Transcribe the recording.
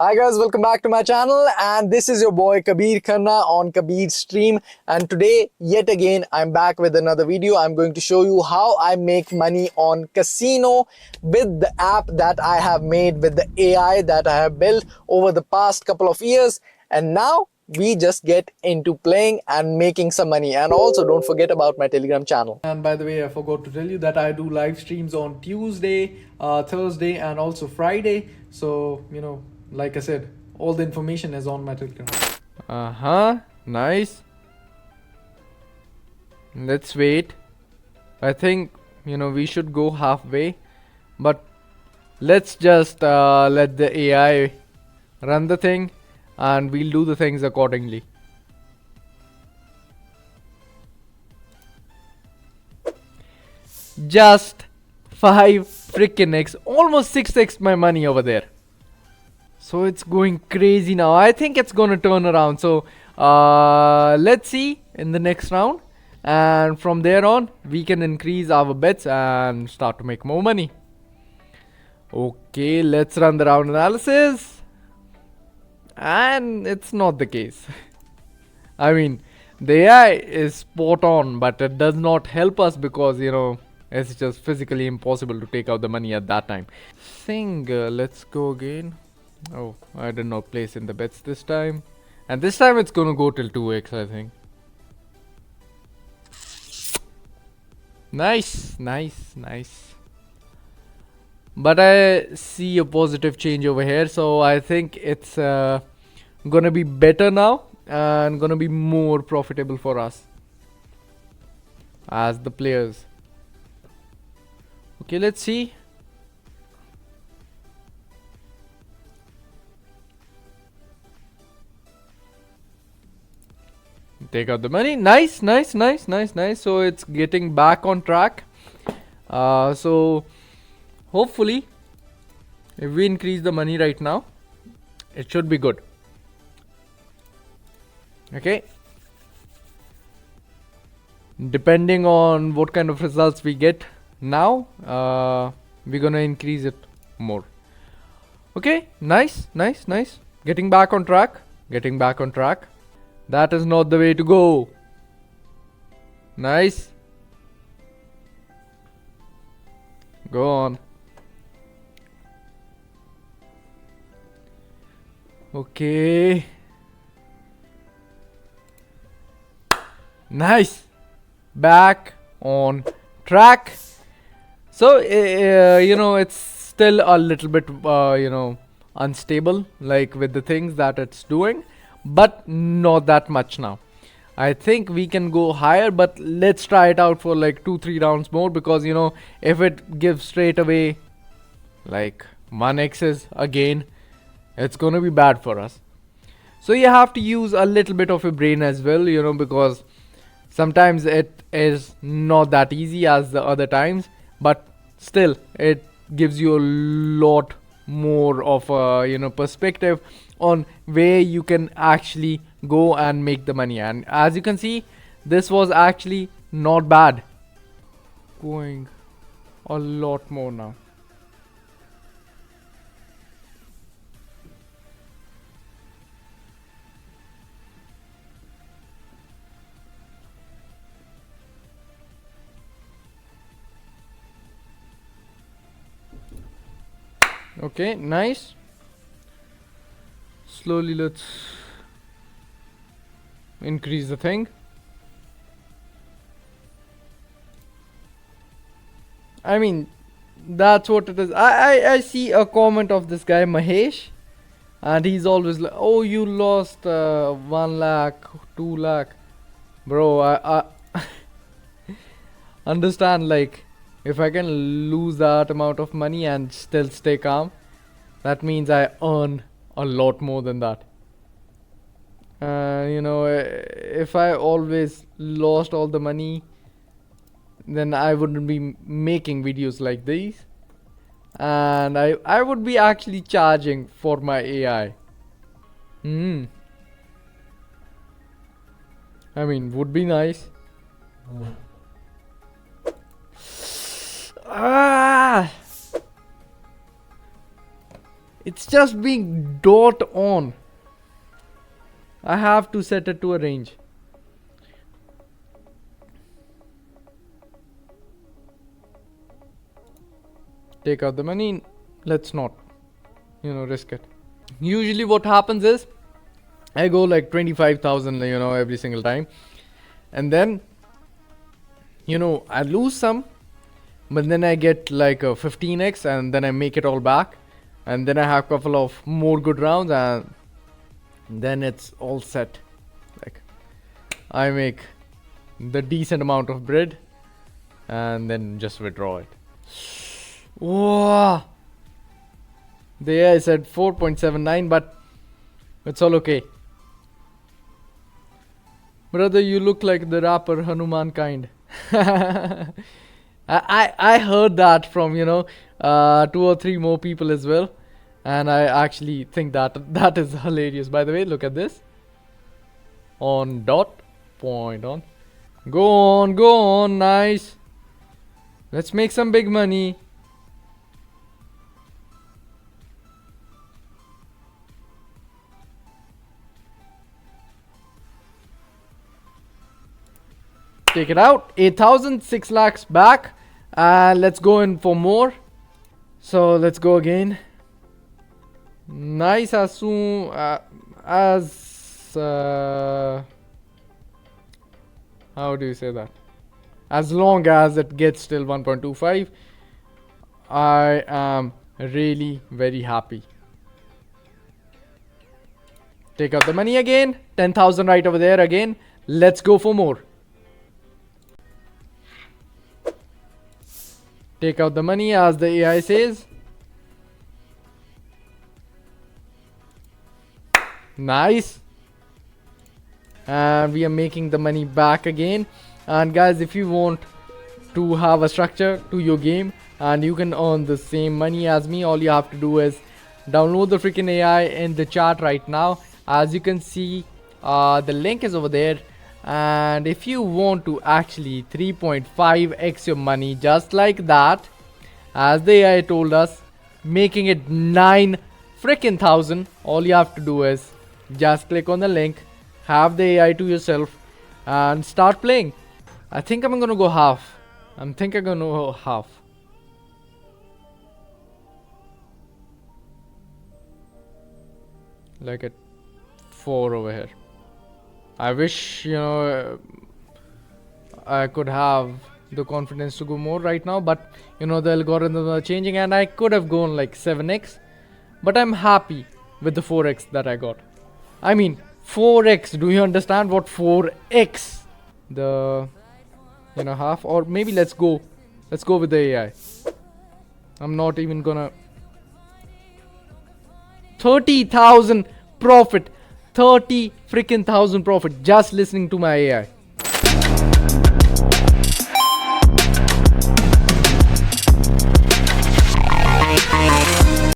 Hi guys, welcome back to my channel and this is your boy Kabir Khanna on Kabir Stream and today yet again I'm back with another video. I'm going to show you how I make money on casino with the app that I have made with the AI that I have built over the past couple of years and now we just get into playing and making some money and also don't forget about my telegram channel And by the way, I forgot to tell you that I do live streams on Tuesday, uh, Thursday, and also Friday. So, you know, like I said, all the information is on my Telegram. Uh huh. Nice. Let's wait. I think, you know, we should go halfway. But let's just uh, let the AI run the thing and we'll do the things accordingly. Just 5 freaking X, almost 6x my money over there. So it's going crazy now. I think it's gonna turn around. So uh, let's see in the next round, and from there on we can increase our bets and start to make more money. Okay, let's run the round analysis, and it's not the case. I mean, the AI is spot on, but it does not help us because you know it's just physically impossible to take out the money at that time. Thing, uh, let's go again. Oh, I did not place in the bets this time. And this time it's gonna go till 2x, I think. Nice, nice, nice. But I see a positive change over here, so I think it's uh, gonna be better now and gonna be more profitable for us as the players. Okay, let's see. Take out the money. Nice nice nice nice nice. So it's getting back on track. Uh, so hopefully if we increase the money right now it should be good. Okay? Depending on what kind of results we get now uh, we're gonna increase it more. Okay? Nice nice nice. Getting back on track. Getting back on track that is not the way to go. Nice. Go on. Okay. Nice. Back on track. So, uh, you know, it's still a little bit, uh, you know, unstable, like with the things that it's doing but not that much now. I think we can go higher, but let's try it out for like two, three rounds more because you know, if it gives straight away like 1x's again, it's gonna be bad for us. So you have to use a little bit of your brain as well, you know, because sometimes it is not that easy as the other times, but still it gives you a lot more of a you know perspective on where you can actually go and make the money. And as you can see this was actually not bad. Going a lot more now okay nice. Slowly let's increase the thing. I mean that's what it is. I, I I see a comment of this guy Mahesh and he's always like oh you lost uh, 1 lakh 2 lakh. Bro I, I understand like if I can lose that amount of money and still stay calm that means I earn a lot more than that. Uh, you know if I always lost all the money then I wouldn't be making videos like these. And I I would be actually charging for my AI hmm. I mean would be nice ah It's just being dot on. I have to set it to a range. Take out the money. Let's not, you know, risk it. Usually, what happens is I go like 25,000, you know, every single time. And then, you know, I lose some, but then I get like a 15x and then I make it all back. And then I have a couple of more good rounds and then it's all set. Like, I make the decent amount of bread and then just withdraw it. Whoa! There I said 4.79, but it's all okay. Brother, you look like the rapper Hanuman kind. I, I heard that from you know uh, two or three more people as well, and I actually think that that is hilarious. By the way, look at this. On dot, point on. Go on, go on, nice. Let's make some big money. Take it out. 8,000, 6 lakhs back. And let's go in for more. So let's go again. Nice as soon uh, as. Uh, how do you say that? As long as it gets till 1.25, I am really very happy. Take out the money again. 10,000 right over there again. Let's go for more. Take out the money as the AI says. Nice. And we are making the money back again. And guys, if you want to have a structure to your game and you can earn the same money as me, all you have to do is download the freaking AI in the chat right now. As you can see, uh, the link is over there and if you want to actually 3.5x your money just like that as the AI told us making it 9 freaking thousand all you have to do is just click on the link have the AI to yourself and start playing. I think I'm gonna go half. I'm think I'm gonna go half. Like at 4 over here I wish you know I could have the confidence to go more right now, but you know the algorithms are changing, and I could have gone like 7x, but I'm happy with the 4x that I got. I mean 4x. Do you understand what 4x? The you know half, or maybe let's go, let's go with the AI. I'm not even gonna. 30,000 profit 30 freaking thousand profit just listening to my AI.